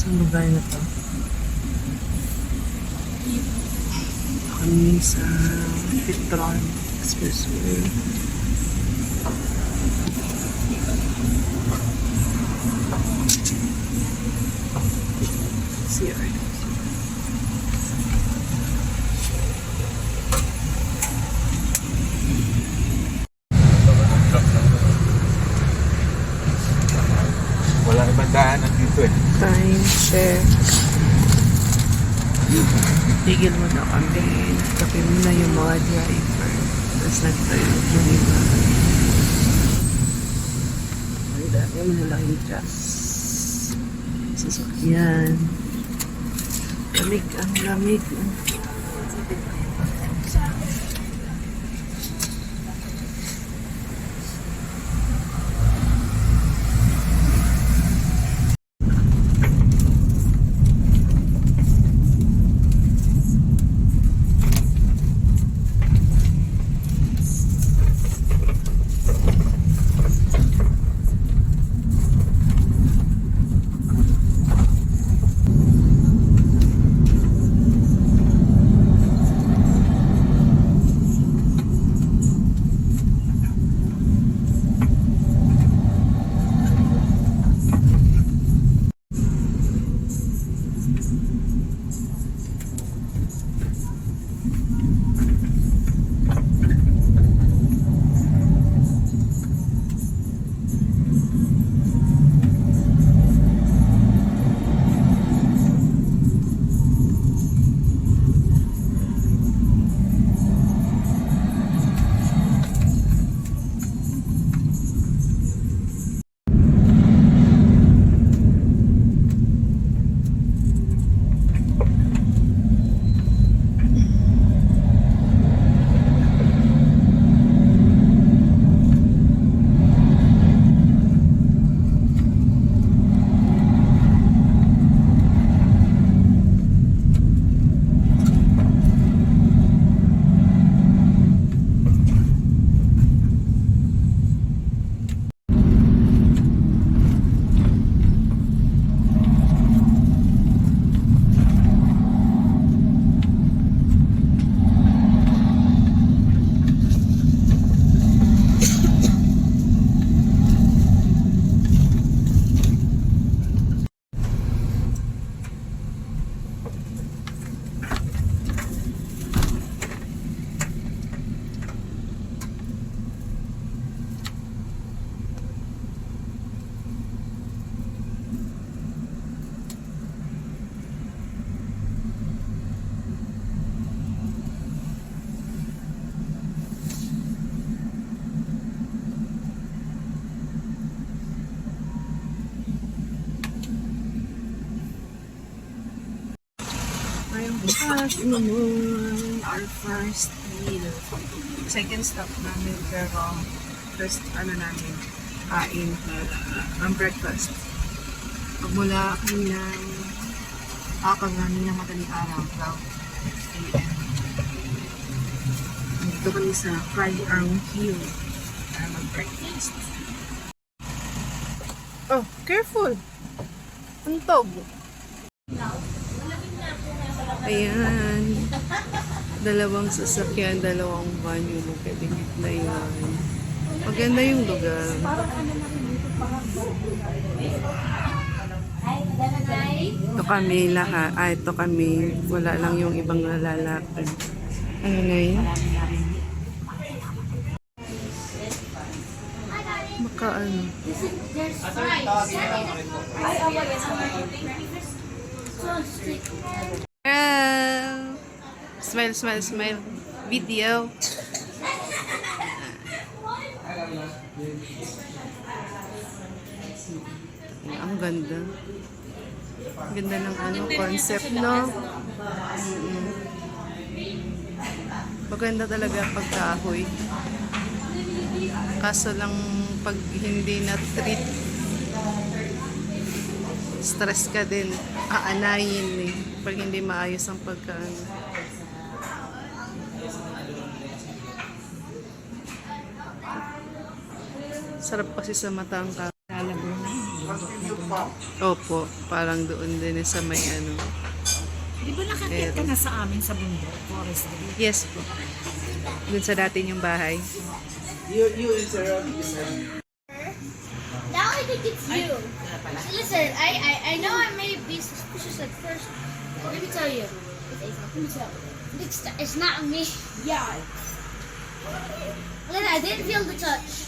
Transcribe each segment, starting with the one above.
Sa lugar na to. Kami sa Petron Expressway. CR. Wala ibang daanan dito eh. Time check. Tigil mo na kami. Nagkape mo na yung mga driver. Tapos nagtayo yung iba. Ang dami yung trucks. Sasakyan. Lamig ang lamig. Ngayong bukas naman, our first meal. Second stop namin, pero first, ano namin, kain, ang breakfast. Pagmula kami ng akag namin ng madaling araw, 12 a.m. Dito kami sa Fried Arm Hill para mag-breakfast. Oh, careful! Antog! Ayan. Dalawang sasakyan, dalawang van yung magkabinit na yun. Maganda yung lugar. Ito kami lahat. Ah, ito kami. Wala lang yung ibang lalakad. Ano na yun? Baka ano. Girl! Smile, smile, smile. Video. Ang ganda. Ang ganda ng ano, concept, no? Mm-mm. Maganda talaga pagkahoy. Kaso lang pag hindi na treat stress ka din, aanayin eh. Pag hindi maayos ang pagkaan. Sarap kasi sa mata ang ka- Lalabo na. Opo, parang doon din sa may ano. Di ba nakakita ka na sa amin sa bundok, forest din? Yes po. Doon sa dati yung bahay. Now I think it's you. Listen, I, I, I know I may be suspicious at first, but let me tell you. Let me tell you. It's, it's not me. Yeah. Listen, I didn't feel the touch.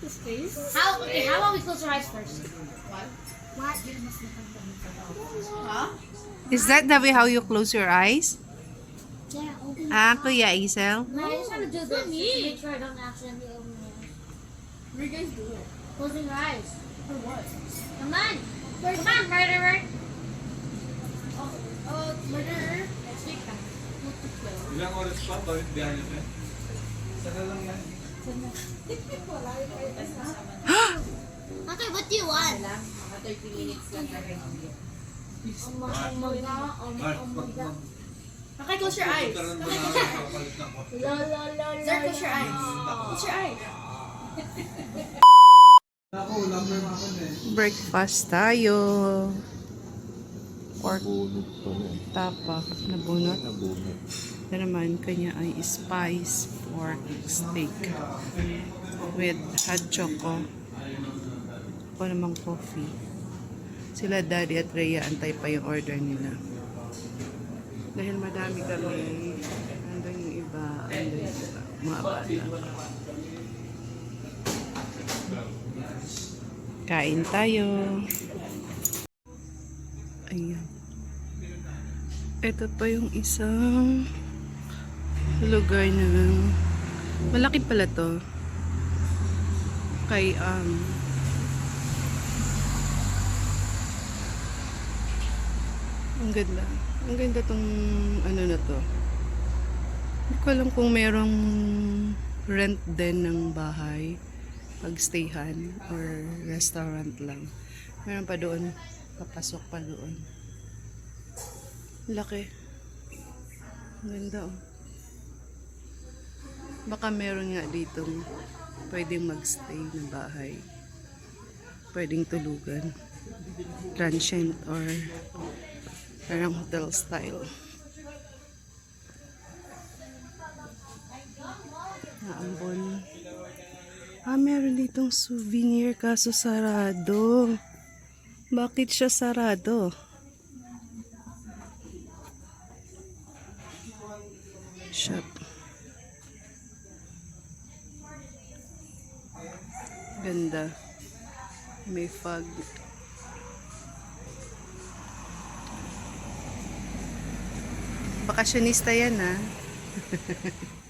How, okay, how about we close our eyes first? What? Is that the way how you close your eyes? Yeah, open Ah, Kuya Isel? No, I just want to do this to make sure I don't accidentally open my eyes. What are you guys doing? Closing your eyes. For what? Come on. Come on, murderer. Oh, oh, murderer. Ilang oras pa? Bawit biyahe niya? Okay, what do you want? Okay, close your eyes. La la la la. Sir, close your eyes. Close your eyes. Breakfast tayo. Pork Bunot pa na bunot. Nabunot. Na naman, kanya ay spice pork steak with hot choco. Ako namang coffee. Sila daddy at Rhea, antay pa yung order nila. Dahil madami kami, andun yung iba, andun yung iba, mga bata. Kain tayo. Ayan. Ito pa yung isang lugar na malaki pala to. Kay um ang ganda. Ang ganda tong ano na to. Hindi ko alam kung merong rent din ng bahay pagstayhan or restaurant lang. Meron pa doon. Papasok pa doon. Laki. Ganda oh. Baka meron nga dito pwedeng magstay na bahay. Pwedeng tulugan. Transient or parang hotel style. Naambon. Ah, meron ditong souvenir kaso sarado. Bakit siya sarado? Shop. Ganda. May fog. Bakasyonista yan ah.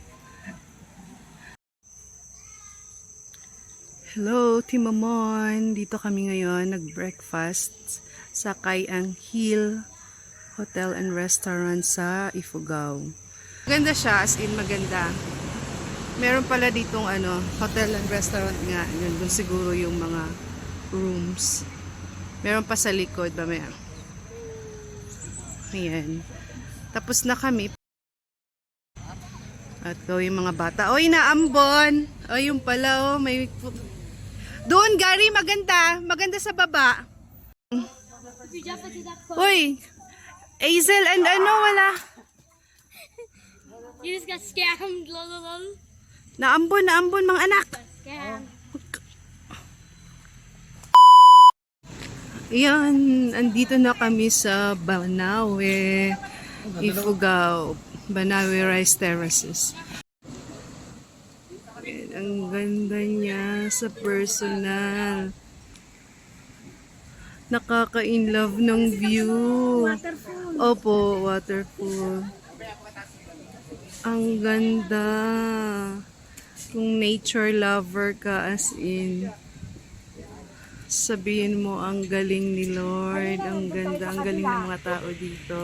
Hello, Timamon. Dito kami ngayon nag-breakfast sa Kayang Hill Hotel and Restaurant sa Ifugao. Maganda siya, as in maganda. Meron pala ditong ano, hotel and restaurant nga. Yun, dun siguro yung mga rooms. Meron pa sa likod, mamaya. Ayan. Tapos na kami. At go yung mga bata. Oy, naambon! O, yung pala, oh, may... Doon, Gary, maganda. Maganda sa baba. Uy! Hazel and ano, wala. You just got scammed. Lol, lol. Naambon, naambon, mga anak. Scam. Yan, andito na kami sa Banawe, Ifugao, Banawe Rice Terraces. Yan, ang ganda niya sa personal. Nakaka-in-love ng view. Waterfall. Opo, waterfall. Ang ganda. Kung nature lover ka as in sabihin mo ang galing ni Lord, ang ganda, ang galing ng mga tao dito.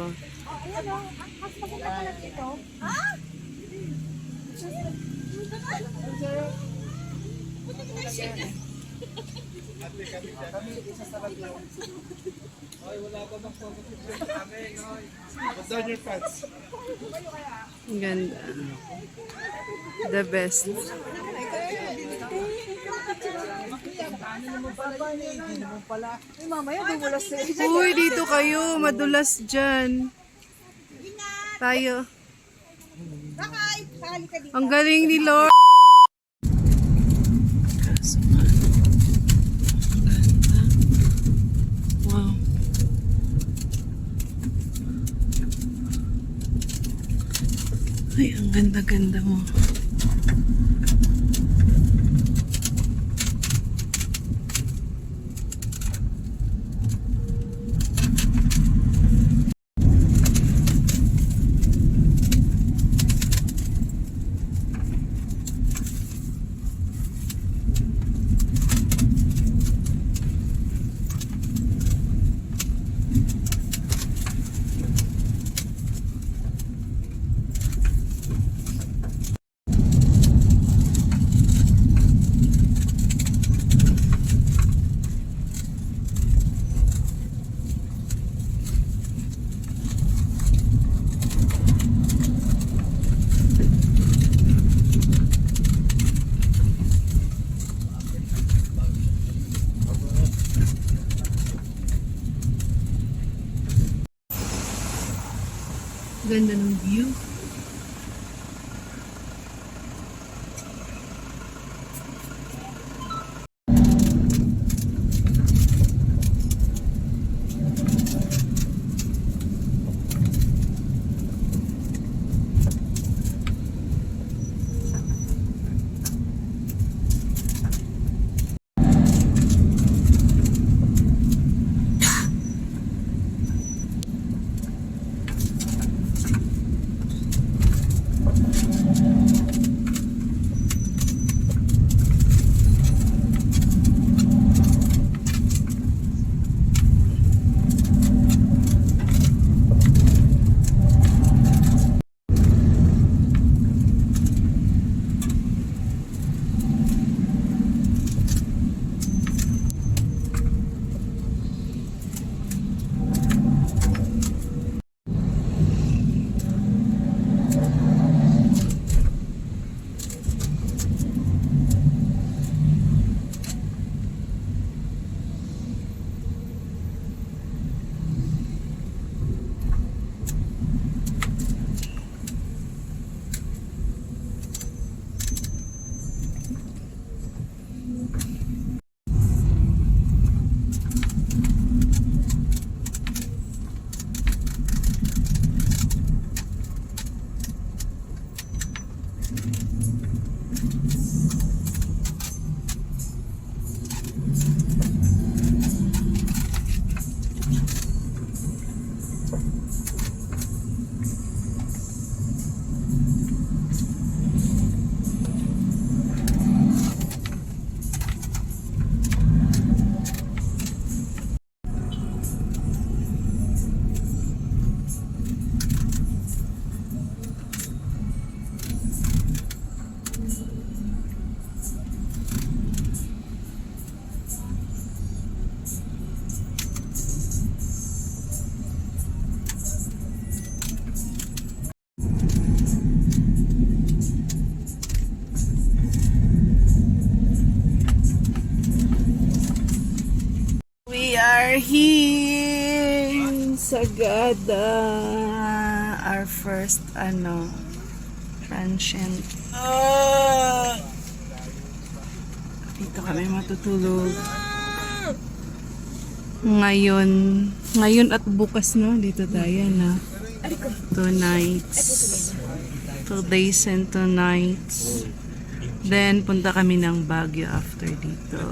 Put down your pants. Ang ganda. The best. Uy, dito kayo. Madulas dyan. Tayo. Ang galing ni Lord. Wow. Ay, ang ganda-ganda mo. In Sagada. Our first, ano, transient. Ah! Dito kami matutulog. Ngayon, ngayon at bukas, no? Dito tayo, na. Two nights. Two days and two nights. Then, punta kami ng Baguio after dito.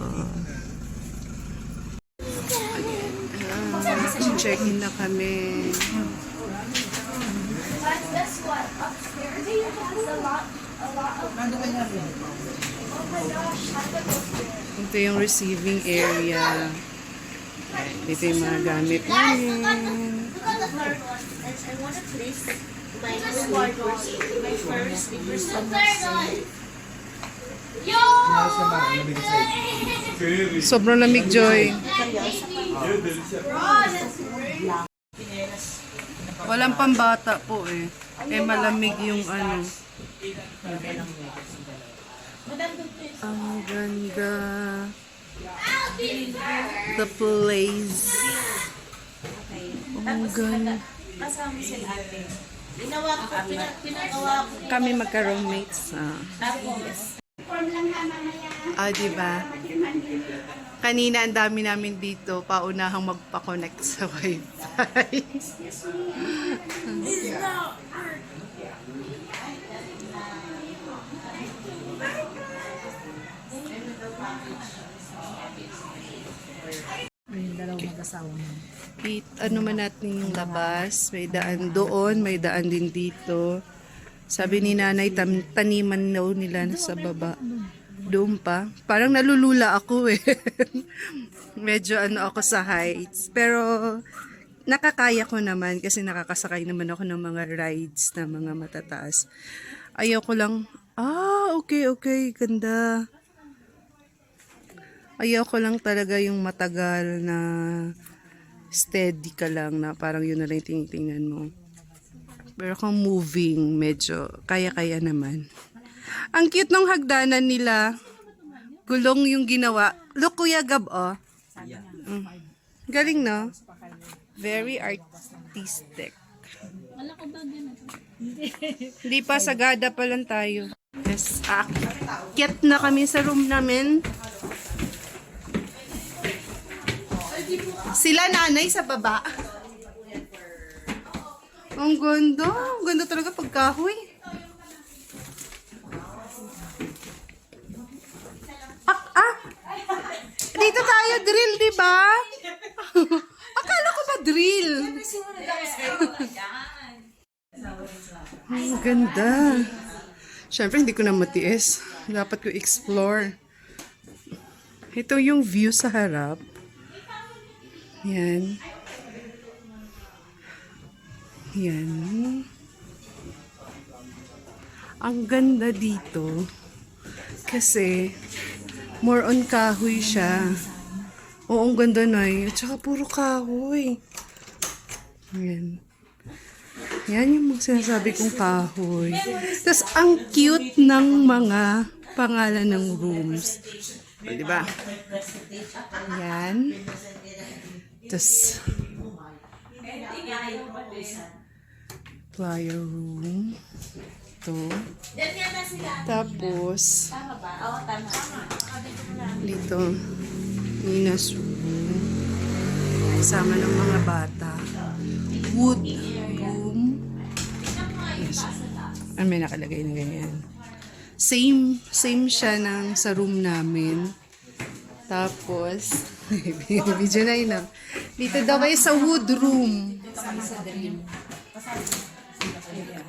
Could go there. Ito yung receiving area. Dito yung mga gamit namin. to place my sleepers, my first sleepers. The third one. Yo! Sobrang lamig, Joy. Walang pambata po eh. Eh malamig yung ano. Ang ganda. The place. Ang ganda. Kasama sila ate. Ginawa ko, pina- pinagawa ko. Kami magka-roommates. Ah. Tapos, Ah, di ba? Kanina ang dami namin dito paunahang magpa-connect sa wifi. yung dalawang mag-asawa mo. It, ano man natin yung labas, may daan doon, may daan din dito. Sabi ni nanay, tam, taniman daw nila sa baba. Doon pa. Parang nalulula ako eh. Medyo ano ako sa heights. Pero nakakaya ko naman kasi nakakasakay naman ako ng mga rides na mga matataas. Ayaw ko lang, ah, okay, okay, ganda. Ayaw ko lang talaga yung matagal na steady ka lang na parang yun na lang tinitingnan mo. Pero kung moving, medyo kaya-kaya naman. Ang cute ng hagdanan nila. Gulong yung ginawa. Look, Kuya Gab, oh. Mm. Galing, no? Very artistic. Hindi pa, sagada pa lang tayo. Yes, aakyat na kami sa room namin. Sila nanay sa baba. Ang ganda. Ang ganda talaga pagkahoy. Ah, ah. Dito tayo drill, di ba? Akala ko ba drill? Ang ganda. Siyempre, hindi ko na matiis. Dapat ko explore. Ito yung view sa harap. Yan. Yan. Ang ganda dito. Kasi, more on kahoy siya. Oo, ang ganda na eh. At saka puro kahoy. Yan. Yan yung mga sinasabi kong kahoy. Tapos, ang cute ng mga pangalan ng rooms. O, di ba? Yan. Tapos, flyer room. Ito. Tapos, dito, Nina's room. Kasama ng mga bata. Wood room. Yes. Ah, may nakalagay na ganyan. Same, same siya ng sa room namin. Tapos, video na yun ah. Dito daw kayo sa wood room.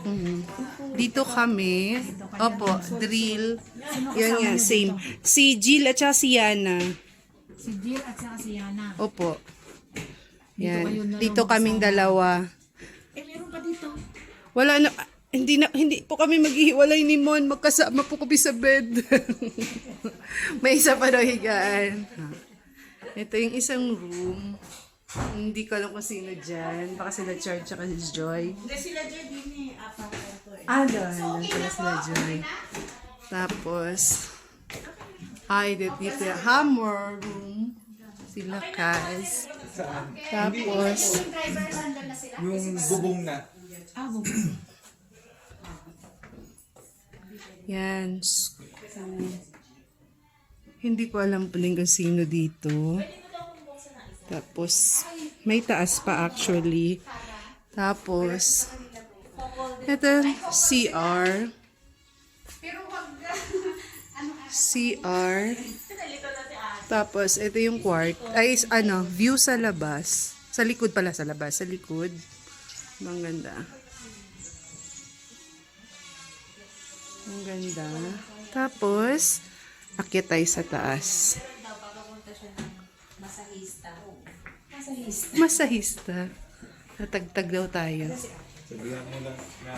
Mhm. Dito kami. Opo, drill. Yan yan, same. Si Jill at saka si Yana. Si Jill at saka si Yana. Opo. Yan. Dito kaming dalawa. Eh, meron pa dito. Wala na, hindi na, hindi po kami maghihiwalay ni Mon. Magkasama po kami sa bed. May isa pa daw higaan. Ito yung isang room. Hindi ko alam kung sino dyan. Baka sila Charge at si Joy. Hindi sila dyan din eh. Apat ko ito eh. Ah, doon. Doon pala sila Joy. Tapos, ay, dito yung hammer room. Sila Kaz. Tapos, Yung bubong na. Ah, bubo. Yan. school. Hindi ko alam po kung sino dito. Tapos, may taas pa actually. Tapos, ito, CR. CR. Tapos, ito yung quart. Ay, ano, view sa labas. Sa likod pala, sa labas. Sa likod. Ang ganda. Ang ganda. Tapos, akit tayo sa taas. Masahista. Natagtag daw tayo. Sabihan mo lang na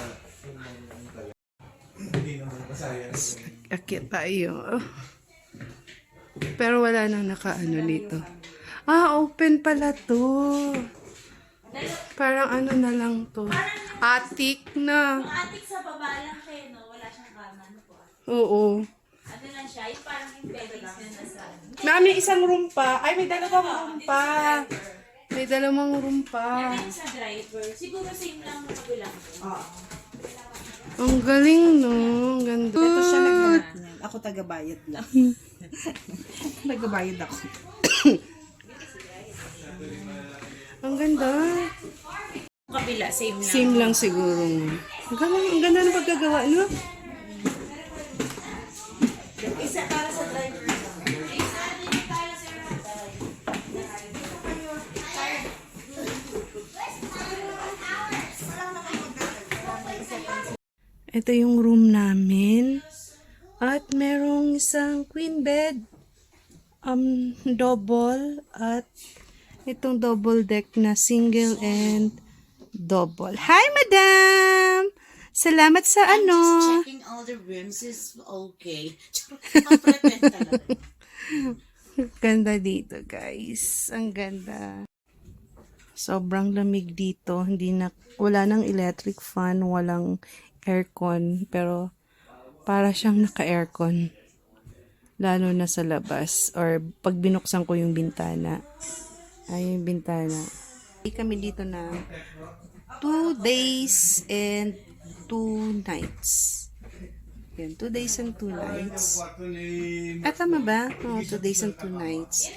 hindi naman masaya. Akit tayo. Pero wala nang nakaano dito. Ah, open pala to. Parang ano na lang to. Attic na. Ang atik sa baba lang kayo, no? Wala siyang kama. Ano po? Oo. Ano lang siya? Yung parang embedded na nasa... Mami, isang room pa. Ay, may dalawang room pa. May dalawang room pa. Yan sa driver. Siguro same lang ng kabilang. Ang galing, no? Ang ganda. Ito siya naghanap niyan. Ako taga-bayad lang. Nagabayad ako. Ang ganda. Kabila, same lang. Same lang siguro. Ang ganda, ang ganda ng pagkagawa, no? Ito yung room namin. At merong isang queen bed. Um, double. At itong double deck na single and double. Hi, madam! Salamat sa ano. Checking all the rooms is okay. Ganda dito, guys. Ang ganda. Sobrang lamig dito. Hindi na, wala nang electric fan, walang aircon. Pero, para siyang naka-aircon. Lalo na sa labas. Or, pag binuksan ko yung bintana. Ay, yung bintana. Kami dito na two days and two nights. Yan, two days and two nights. Ah, tama ba? Oo, two days and two nights.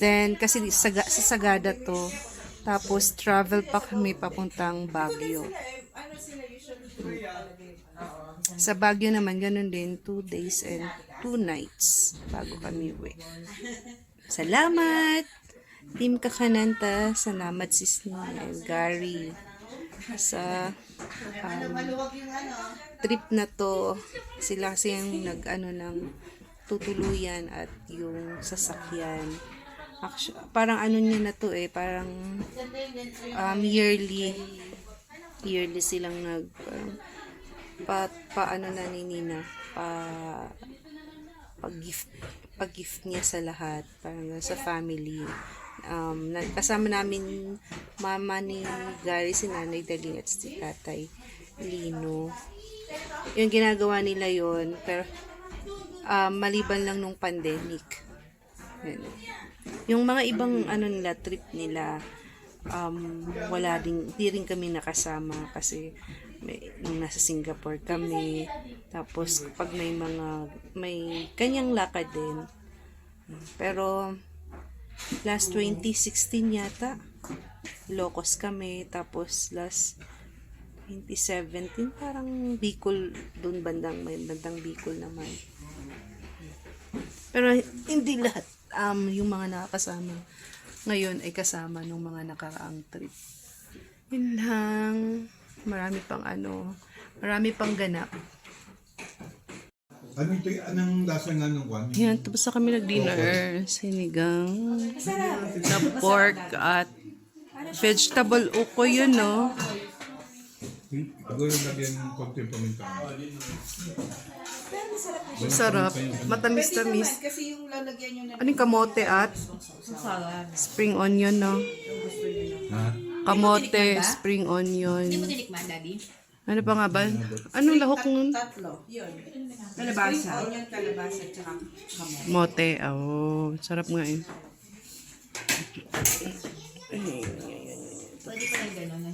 Then, kasi saga, sa Sagada to. Tapos, travel pa kami papuntang Baguio. Sa Baguio naman, ganun din. Two days and two nights bago kami uwi. Salamat! Team Kakananta, salamat sis and Gary sa um, trip na to sila kasi yung nag ano ng tutuluyan at yung sasakyan Actu- parang ano niya na to eh parang um, yearly yearly silang nag parang pa, pa ano na ni Nina pa pag gift pag gift niya sa lahat parang sa family um, kasama namin mama ni Gary, si Nanay Daling at si Tatay Lino. Yung ginagawa nila yon pero um, maliban lang nung pandemic. Yung mga ibang ano nila, trip nila, um, wala din, di rin kami nakasama kasi may, nung nasa Singapore kami, tapos pag may mga, may kanyang lakad din. Pero, last 2016 yata, Locos kami, tapos last 2017, parang Bicol, dun bandang, may bandang Bicol naman. Pero hindi lahat, um, yung mga nakakasama ngayon ay kasama nung mga nakaraang trip. Yun lang, marami pang ano, marami pang ganap. Ano ito, anong lasa nga ng one? Yan, tapos na kami nag-dinner. Sinigang na pork at vegetable uko yun, no? Siguro lagyan ng konti paminta. Sarap. Matamis-tamis. Kasi yung lalagyan nyo na Ano yung kamote at spring onion, no? Ha? Kamote, spring onion. Tinikman, Daddy? Ano pa nga ba? Anong lahok nun? tatlo. Yun. Kalabasa. Onion, kalabasa, tsaka kamay. Mote. Oh, sarap nga eh. Pwede pa rin gano'n,